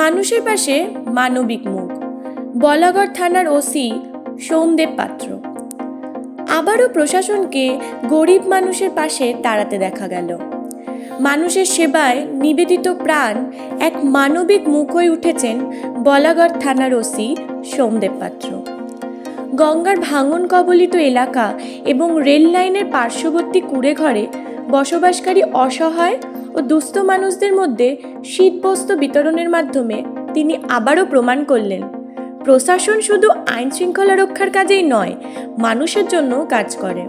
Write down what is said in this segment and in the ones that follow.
মানুষের পাশে মানবিক মুখ। বলাগড় থানার ওসি সোমদেব পাত্র। আবারও প্রশাসনকে গরিব মানুষের পাশে দাঁড়াতে দেখা গেল। মানুষের সেবায় নিবেদিত প্রাণ এক মানবিক মুখ হয়ে উঠেছেন বলাগড় থানার ওসি সোমদেব পাত্র। গঙ্গার ভাঙন কবলিত এলাকা এবং রেল লাইনের পার্শ্ববর্তী কুড়ে ঘরে বসবাসকারী অসহায় ও দুস্থ মানুষদের মধ্যে শীতবস্ত্র বিতরণের মাধ্যমে তিনি আবারও প্রমাণ করলেন। প্রশাসন শুধু আইন শৃঙ্খলা রক্ষার কাজেই নয়, মানুষের জন্য কাজ করে।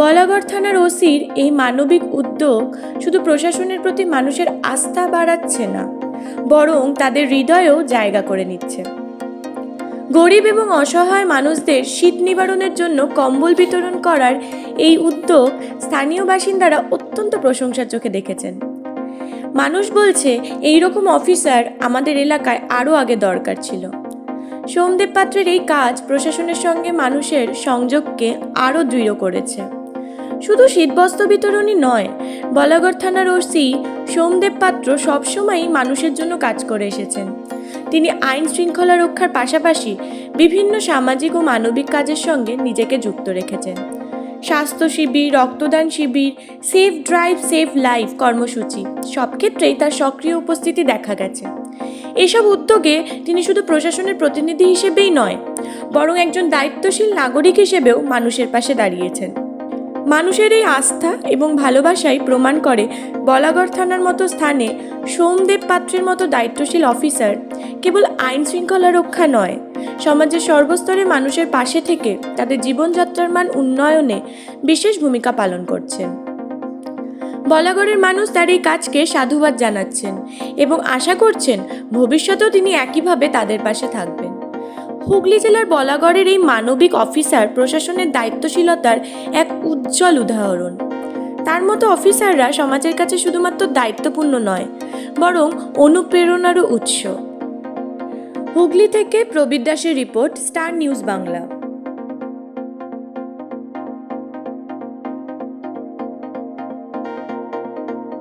বলাগড় থানার ওসির এই মানবিক উদ্যোগ শুধু প্রশাসনের প্রতি মানুষের আস্থা বাড়াচ্ছে না, বরং তাদের হৃদয়েও জায়গা করে নিচ্ছে। গরিব এবং অসহায় মানুষদের শীত নিবারণের জন্য কম্বল বিতরণ করার এই উদ্যোগ স্থানীয় বাসিন্দারা অত্যন্ত প্রশংসার চোখে দেখেছেন। মানুষ বলছে এই রকম অফিসার আমাদের এলাকায় আরও আগে দরকার ছিল। সোমদেব পাত্রের এই কাজ প্রশাসনের সঙ্গে মানুষের সংযোগকে আরও দৃঢ় করেছে। শুধু শীতবস্ত্র বিতরণই নয়, বলাগড় থানার ওসি সোমদেব পাত্র সবসময়ই মানুষের জন্য কাজ করে এসেছেন। তিনি আইন শৃঙ্খলা রক্ষার পাশাপাশি বিভিন্ন সামাজিক ও মানবিক কাজের সঙ্গে নিজেকে যুক্ত রেখেছেন। স্বাস্থ্য শিবির, রক্তদান শিবির, সেফ ড্রাইভ সেভ লাইফ কর্মসূচি সব ক্ষেত্রেই তার সক্রিয় উপস্থিতি দেখা গেছে। এসব উদ্যোগে তিনি শুধু প্রশাসনের প্রতিনিধি হিসেবেই নয়, বরং একজন দায়িত্বশীল নাগরিক হিসেবেও মানুষের পাশে দাঁড়িয়েছেন। মানুষের এই আস্থা এবং ভালোবাসাই প্রমাণ করে বলাগড় থানার মতো স্থানে সোমদেব পাত্রের মতো দায়িত্বশীল অফিসার কেবল আইন শৃঙ্খলা রক্ষা নয়, সমাজের সর্বস্তরে মানুষের পাশে থেকে তাদের জীবনযাত্রার মান উন্নয়নে বিশেষ ভূমিকা পালন করছেন। বলাগড়ের মানুষ তার এই কাজকে সাধুবাদ জানাচ্ছেন এবং আশা করছেন ভবিষ্যতেও তিনি একইভাবে তাদের পাশে থাকবেন। হুগলি জেলার বলাগড়ের এই মানবিক অফিসার প্রশাসনের দায়িত্বশীলতার এক উজ্জ্বল উদাহরণ। তার মতো অফিসাররা সমাজের কাছে শুধুমাত্র দায়িত্বপূর্ণ নয়, বরং অনুপ্রেরণারও উৎস। হুগলি থেকে প্রবীর দাসের রিপোর্ট, স্টার নিউজ বাংলা।